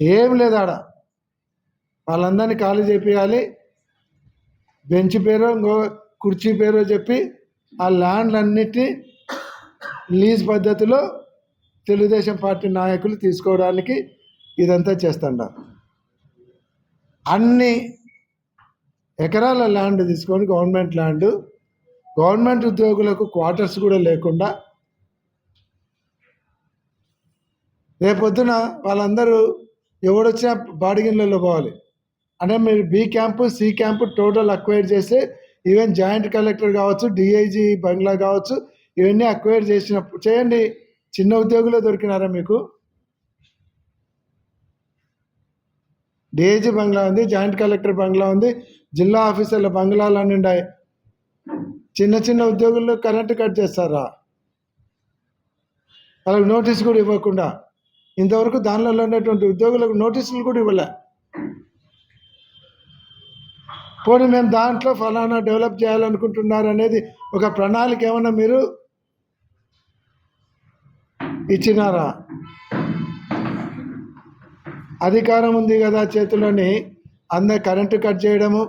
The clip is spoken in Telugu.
ఏం లేదు ఆడ. వాళ్ళందరినీ ఖాళీ చేపియాలి. బెంచ్ పేరు ఇంకో కుర్చీ పేరు చెప్పి ఆ ల్యాండ్లన్నిటినీ లీజ్ పద్ధతిలో తెలుగుదేశం పార్టీ నాయకులు తీసుకోవడానికి ఇదంతా చేస్తుంటారు అన్ని ఎకరాల ల్యాండ్ తీసుకొని గవర్నమెంట్ ల్యాండ్ గవర్నమెంట్ ఉద్యోగులకు క్వార్టర్స్ కూడా లేకుండా రేపొద్దున వాళ్ళందరూ ఎవడొచ్చినా బాడిగిన్లలో పోవాలి. అంటే మీరు B camp C camp total acquire చేస్తే ఈవెన్ జాయింట్ కలెక్టర్ కావచ్చు డిఐజీ బంగ్లా కావచ్చు ఇవన్నీ అక్వైర్ చేసినప్పుడు చేయండి. చిన్న ఉద్యోగులే దొరికినారా మీకు? డిఐజీ బంగ్లా ఉంది జాయింట్ కలెక్టర్ బంగ్లా ఉంది జిల్లా ఆఫీసర్ల బంగ్లాలు అన్నీ ఉన్నాయి చిన్న చిన్న ఉద్యోగుల్లో కరెంటు కట్ చేస్తారా? వాళ్ళకి నోటీస్ కూడా ఇవ్వకుండా. ఇంతవరకు దానిలో ఉన్నటువంటి ఉద్యోగులకు నోటీసులు కూడా ఇవ్వలే. పోనీ మేము దాంట్లో ఫలానా డెవలప్ చేయాలనుకుంటున్నారు అనేది ఒక ప్రణాళిక ఏమన్నా మీరు ఇచ్చినారా? అధికారం ఉంది కదా చేతులని అందరు కరెంటు కట్ చేయడము